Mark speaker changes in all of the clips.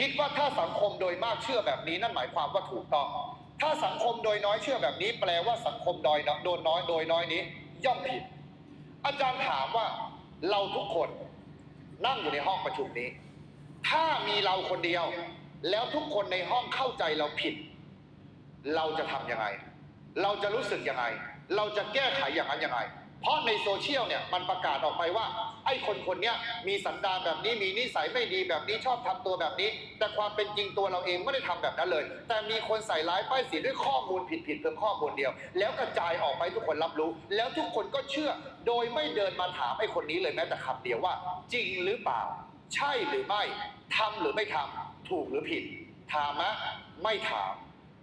Speaker 1: คิดว่าถ้าสังคมโดยมากเชื่อแบบนี้นั่นหมายความว่าถูกต้อง ถ้าสังคมโดยน้อยเชื่อแบบนี้ แปลว่าสังคมโดยโดนน้อยโดยน้อยนี้ ย่อมผิด อาจารย์ถามว่าเราทุกคนนั่งอยู่ในห้องประชุมนี้ ถ้ามีเราคนเดียว แล้วทุกคนในห้องเข้าใจเราผิด เราจะทำยังไง เราจะรู้สึกยังไง เราจะแก้ไขอย่างนั้นยังไง เพราะในโซเชียลเนี่ยมันประกาศออกไปว่า อ้คนคนนี้มีสันดานแบบนี้มีนิสัยไม่ดีแบบนี้ชอบทำตัวแบบนี้ แต่ความเป็นจริงตัวเราเองไม่ได้ทำแบบนั้นเลย แต่มีคนใส่ร้ายป้ายสีด้วยข้อมูลผิดๆเพียงข้อมูลเดียว แล้วกระจายออกไปทุกคนรับรู้ แล้วทุกคนก็เชื่อ โดยไม่เดินมาถามไอ้คนนี้เลยแม้แต่คำเดียวว่า จริงหรือเปล่า ใช่หรือไม่ทำหรือไม่ทำถูกหรือผิด ถามไหมไม่ถาม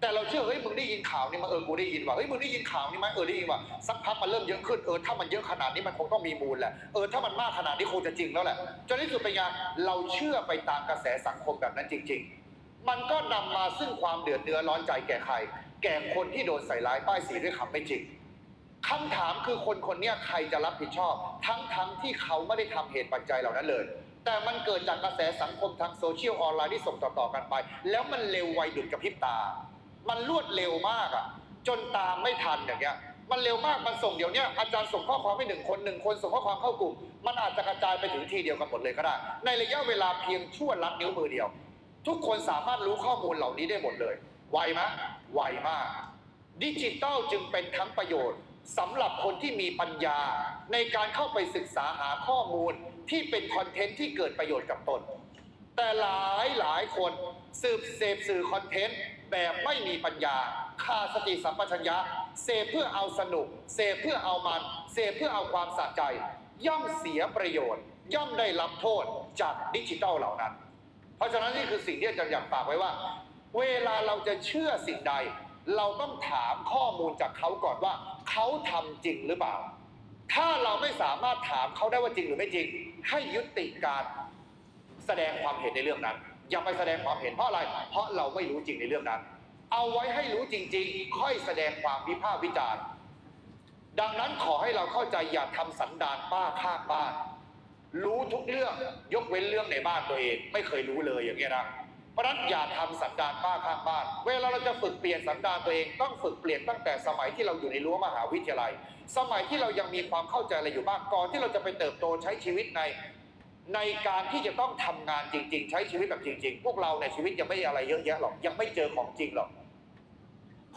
Speaker 1: แต่เราเชื่อเฮ้ยมึงได้ยินข่าวนี่มาเออกูได้ยินว่ะเฮ้ยมึงได้ยินข่าวนี่ไหมเออได้ยินว่ะสักพักมันเริ่มเยอะขึ้นเออถ้ามันเยอะขนาดนี้มันคงต้องมีมูลแหละเออถ้ามันมากขนาดนี้คงจะจริงแล้วแหละจนที่สุดเป็นไงเราเชื่อไปตามกระแสสังคมแบบนั้นจริง ๆ มันก็นำมาซึ่งความเดือดเนื้อร้อนใจแก่ใคร แก่คนที่โดนใส่ร้ายป้ายสีด้วยคำไม่จริงคำถามคือคนคนนี้ใครจะรับผิดชอบ ทั้งทั้งที่เขาไม่ได้ทำเหตุปัจจัยเหล่านั้นเลย แต่มันเกิดจากกระแสสังคมทางโซเชียลออนไลน์ที่ส่งต่อๆกันไป แล้วมันเร็วไวดุดกระพริบตา มันรวดเร็วมากอะ จนตามไม่ทันอย่างเงี้ย มันเร็วมากมันส่งเดี๋ยวนี้อาจารย์ส่งข้อความให้หนึ่งคนหนึ่งคนส่งข้อความเข้ากลุ่ม มันอาจจะกระจายไปถึงทีเดียวกันหมดเลยก็ได้ ในระยะเวลาเพียงชั่วลัดนิ้วมือเดียว ทุกคนสามารถรู้ข้อมูลเหล่านี้ได้หมดเลย ไวไหมไวมาก ดิจิตอลจึงเป็นทั้งประโยชน์สำหรับคนที่มีปัญญาในการเข้าไปศึกษาหาข้อมูลที่เป็นคอนเทนต์ที่เกิดประโยชน์กับตน แต่หลายหลายคนสืบเสพสื่อคอนเทนต์แบบไม่มีปัญญาขาดสติสัมปชัญญะ เสพเพื่อเอาสนุก เสพเพื่อเอามัน เสพเพื่อเอาความสะใจ ย่อมเสียประโยชน์ ย่อมได้รับโทษจากดิจิทัลเหล่านั้น เพราะฉะนั้นนี่คือสิ่งที่อาจารย์อยากฝากไว้ว่า เวลาเราจะเชื่อสิ่งใด เราต้องถามข้อมูลจากเขาก่อนว่า เขาทำจริงหรือเปล่า ถ้าเราไม่สามารถถามเขาได้ว่าจริงหรือไม่จริง ให้ยุติการ แสดงความเห็นในเรื่องนั้น อย่าไปแสดงความเห็นเพราะอะไร เพราะเราไม่รู้จริงในเรื่องนั้น เอาไว้ให้รู้จริง ๆ ค่อยแสดงความวิพากษ์วิจารณ์ ดังนั้นขอให้เราเข้าใจอย่าทำสันดานป้าข้างบ้าน รู้ทุกเรื่องยกเว้นเรื่องในบ้านตัวเอง ไม่เคยรู้เลยอย่างเงี้ยนะเพราะนั้นอย่าทำสันดานป้าข้างบ้าน เวลาเราจะฝึกเปลี่ยนสันดานตัวเองต้องฝึกเปลี่ยนตั้งแต่สมัยที่เราอยู่ในรั้วมหาวิทยาลัย สมัยที่เรายังมีความเข้าใจอะไรอยู่บ้างก่อนที่เราจะไปเติบโตใช้ชีวิตใน ในการที่จะต้องทำงานจริง ๆ ใช้ชีวิตแบบจริง ๆ พวกเราในชีวิตยังไม่อะไรเยอะแยะหรอกยังไม่เจอของจริงหรอก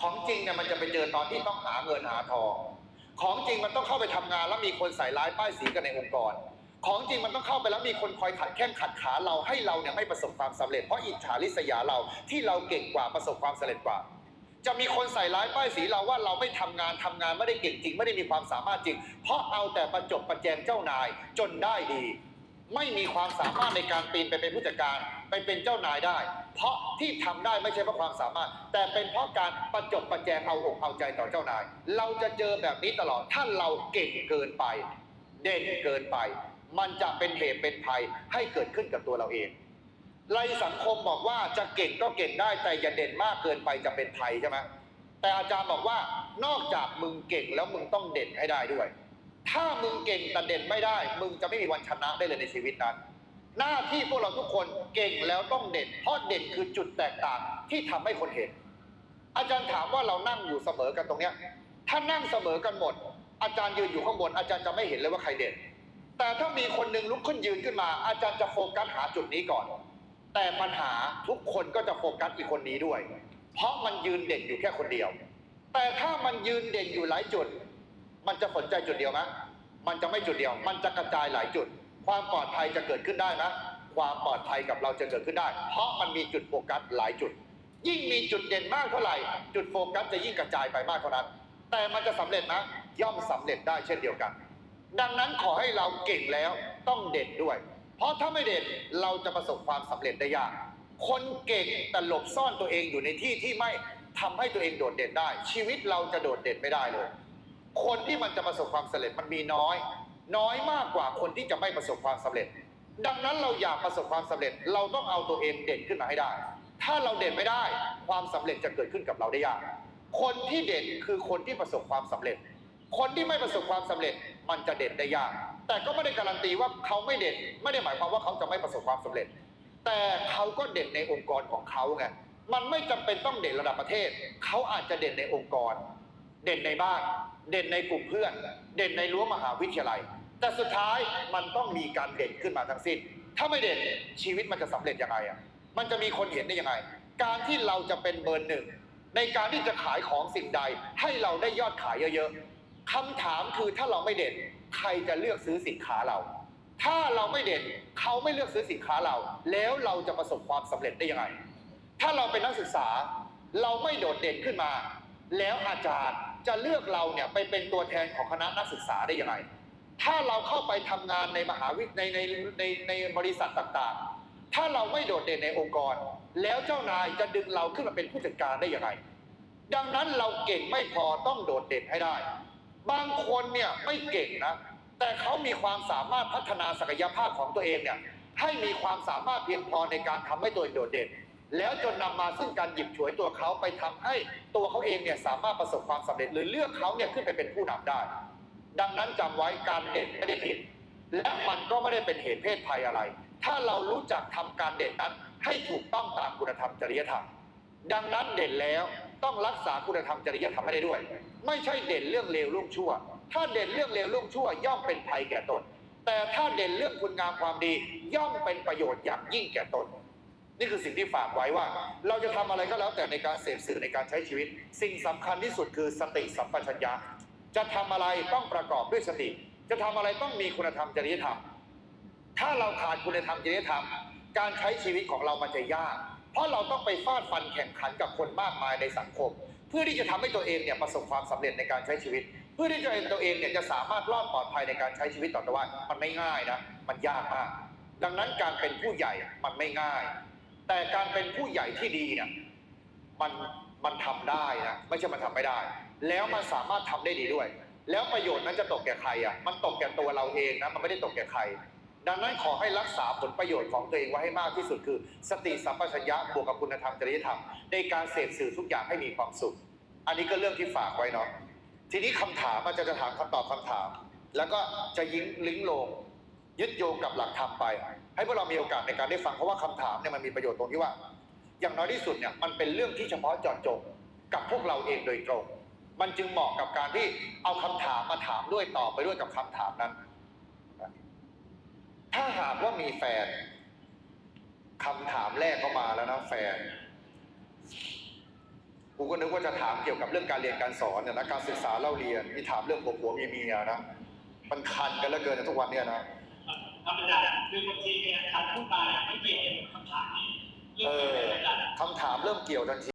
Speaker 1: ของจริงเนี่ยมันจะไปเจอตอนที่ต้องหาเงินหาทอง ของจริงมันต้องเข้าไปทำงานแล้วมีคนใส่ร้ายป้ายสีกันในองค์กร ของจริงมันต้องเข้าไปแล้วมีคนคอยขัดแข้งขัดขาเราให้เราเนี่ยไม่ประสบความสำเร็จเพราะอิจฉาริษยาเราที่เราเก่งกว่าประสบความสำเร็จกว่าจะมีคนใส่ร้ายป้ายสีเราว่าเราไม่ทำงานทำงานไม่ได้เก่งจริง ไม่ได้มีความสามารถจริง เพราะเอาแต่ประจบประแจงเจ้านายจนได้ดี ไม่มีความสามารถในการปีนไปเป็นผู้จัดการ ไปเป็นเจ้านายได้ เพราะที่ทำได้ไม่ใช่เพราะความสามารถ แต่เป็นเพราะการประจบประแจงเอาอกเอาใจต่อเจ้านาย เราจะเจอแบบนี้ตลอดถ้าเราเก่งเกินไป เด่นเกินไป มันจะเป็นเหตุเป็นภัยให้เกิดขึ้นกับตัวเราเองในสังคมบอกว่าจะเก่งก็เก่งได้แต่อย่าเด่นมากเกินไปจะเป็นภัยใช่ไหมแต่อาจารย์บอกว่านอกจากมึงเก่งแล้วมึงต้องเด่นให้ได้ด้วย ถ้ามึงเก่งแต่เด่นไม่ได้ มึงจะไม่มีวันชนะได้เลยในชีวิตนั้น หน้าที่พวกเราทุกคนเก่งแล้วต้องเด่น เพราะเด่นคือจุดแตกต่างที่ทำให้คนเห็น อาจารย์ถามว่าเรานั่งอยู่เสมอกันตรงเนี้ย ถ้านั่งเสมอกันหมด อาจารย์ยืนอยู่ข้างบน อาจารย์จะไม่เห็นเลยว่าใครเด่น แต่ถ้ามีคนหนึ่งลุกขึ้นยืนขึ้นมา อาจารย์จะโฟกัสหาจุดนี้ก่อน แต่ปัญหาทุกคนก็จะโฟกัสอีกคนนี้ด้วย เพราะมันยืนเด่นอยู่แค่คนเดียว แต่ถ้ามันยืนเด่นอยู่หลายจุด มันจะสนใจจุดเดียวไหมมันจะไม่จุดเดียว มันจะกระจายหลายจุด ความปลอดภัยจะเกิดขึ้นได้นะความปลอดภัยกับเราจะเกิดขึ้นได้ เพราะมันมีจุดโฟกัสหลายจุด ยิ่งมีจุดเด่นมากเท่าไหร่ จุดโฟกัสจะยิ่งกระจายไปมากเท่านั้น แต่มันจะสำเร็จนะย่อมสำเร็จได้เช่นเดียวกัน ดังนั้นขอให้เราเก่งแล้วต้องเด่นด้วย เพราะถ้าไม่เด่นเราจะประสบความสำเร็จได้ยาก คนเก่งแต่หลบซ่อนตัวเองอยู่ในที่ที่ไม่ทำให้ตัวเองโดดเด่นได้ ชีวิตเราจะโดดเด่นไม่ได้เลย คนที่มันจะประสบความสำเร็จมันมีน้อย น้อยมากกว่าคนที่จะไม่ประสบความสำเร็จ ดังนั้นเราอยากประสบความสำเร็จ เราต้องเอาตัวเองเด่นขึ้นมาให้ได้ ถ้าเราเด่นไม่ได้ ความสำเร็จจะเกิดขึ้นกับเราได้ยาก คนที่เด่นคือคนที่ประสบความสำเร็จ คนที่ไม่ประสบความสำเร็จมันจะเด่นได้ยาก แต่ก็ไม่ได้การันตีว่าเขาไม่เด่น ไม่ได้หมายความว่าเขาจะไม่ประสบความสำเร็จ แต่เขาก็เด่นในองค์กรของเขาไง มันไม่จำเป็นต้องเด่นระดับประเทศ เขาอาจจะเด่นในองค์กร เด่นในบ้าน เด่นในกลุ่มเพื่อน เด่นในรั้วมหาวิทยาลัย แต่สุดท้ายมันต้องมีการเด่นขึ้นมาทั้งสิ้น ถ้าไม่เด่นชีวิตมันจะสำเร็จยังไงอะมันจะมีคนเห็นได้ยังไง การที่เราจะเป็นเบอร์หนึ่งในการที่จะขายของสิ่งใด ให้เราได้ยอดขายเยอะๆคำถามคือถ้าเราไม่เด่น ใครจะเลือกซื้อสินค้าเรา ถ้าเราไม่เด่นเขาไม่เลือกซื้อสินค้าเรา แล้วเราจะประสบความสำเร็จได้ยังไง ถ้าเราเป็นนักศึกษา เราไม่โดดเด่นขึ้นมา แล้วอาจารย์ จะเลือกเราเนี่ยไปเป็นตัวแทนของคณะนักศึกษาได้ยังไง ถ้าเราเข้าไปทำงานในมหาวิทยในในในในบริษัทต่างๆ ถ้าเราไม่โดดเด่นในองค์กร แล้วเจ้านายจะดึงเราขึ้นมาเป็นผู้จัดการได้ยังไง ดังนั้นเราเก่งไม่พอต้องโดดเด่นให้ได้ บางคนเนี่ยไม่เก่งนะ แต่เขามีความสามารถพัฒนาศักยภาพของตัวเองเนี่ยให้มีความสามารถเพียงพอในการทำให้ตัวเองโดดเด่น แล้วจนนำมาซึ่งการหยิบฉวยตัวเขาไปทำให้ตัวเขาเองเนี่ยสามารถประสบความสำเร็จหรือเลือกเขาเนี่ยขึ้นไปเป็นผู้นำได้ ดังนั้นจำไว้การเด่นไม่ได้ผิด และมันก็ไม่ได้เป็นเหตุเพศภัยอะไร ถ้าเรารู้จักทำการเด่นนั้นให้ถูกต้องตามคุณธรรมจริยธรรม ดังนั้นเด่นแล้วต้องรักษาคุณธรรมจริยธรรมให้ได้ด้วย ไม่ใช่เด่นเรื่องเลวรุ่งชั่ว ถ้าเด่นเรื่องเลวรุ่งชั่วย่อมเป็นภัยแก่ตน แต่ถ้าเด่นเรื่องคุณงามความดีย่อมเป็นประโยชน์อย่างยิ่งแก่ตน นี่คือสิ่งที่ฝากไว้ว่า เราจะทำอะไรก็แล้วแต่ในการเสพสื่อในการใช้ชีวิต สิ่งสำคัญที่สุดคือสติสัมปชัญญะ จะทำอะไรต้องประกอบด้วยสติ จะทำอะไรต้องมีคุณธรรมจริยธรรม ถ้าเราขาดคุณธรรมจริยธรรม การใช้ชีวิตของเรามันจะยาก เพราะเราต้องไปฟาดฟันแข่งขันกับคนมากมายในสังคม เพื่อที่จะทำให้ตัวเองเนี่ยประสบความสำเร็จในการใช้ชีวิต เพื่อที่จะให้ตัวเองเนี่ยจะสามารถรอดปลอดภัยในการใช้ชีวิตต่อไปว่ามันไม่ง่ายนะ มันยากมาก ดังนั้นการเป็นผู้ใหญ่มันไม่ง่าย แต่การเป็นผู้ใหญ่ที่ดีเนี่ยมันมันทำได้นะไม่ใช่มันทำไม่ได้ แล้วมันสามารถทำได้ดีด้วย แล้วประโยชน์นั้นจะตกแก่ใครอะมันตกแก่ตัวเราเองนะมันไม่ได้ตกแก่ใคร ดังนั้นขอให้รักษาผลประโยชน์ของตัวเองไว้ให้มากที่สุดคือ สติสัมปชัญญะบวกกับคุณธรรมจริยธรรม ในการเสพสื่อทุกอย่างให้มีความสุข อันนี้ก็เรื่องที่ฝากไว้เนาะทีนี้คำถามอาจารย์จะถามคำตอบคำถาม แล้วก็จะยิงลิงก์ลงยึดโยงกับหลักธรรมไป ให้พวกเรามีโอกาสในการได้ฟังเพราะว่าคำถามเนี่ยมันมีประโยชน์ตรงที่ว่า อย่างน้อยที่สุดเนี่ยมันเป็นเรื่องที่เฉพาะเจาะจงกับพวกเราเองโดยตรง มันจึงเหมาะกับการที่เอาคำถามมาถามด้วยตอบไปด้วยกับคำถามนั้น ถ้าหากว่ามีแฟนคำถามแรกเข้ามาแล้วนะแฟนกูก็นึกว่าจะถามเกี่ยวกับเรื่องการเรียนการสอนเนี่ยนะการศึกษาเล่าเรียนมีถามเรื่องผัวผัวเมียเมียนะมันคันกันเหลือเกินทุกวันเนี่ยนะ
Speaker 2: ธรรมดาคือบางทีเนี่ยการพูดมาไม่เกี่ยวกับคำถามนี้เรื่
Speaker 1: เอ
Speaker 2: อง
Speaker 1: อ
Speaker 2: อะไรกัน
Speaker 1: คำถามเริ่มเกี่ยวทันที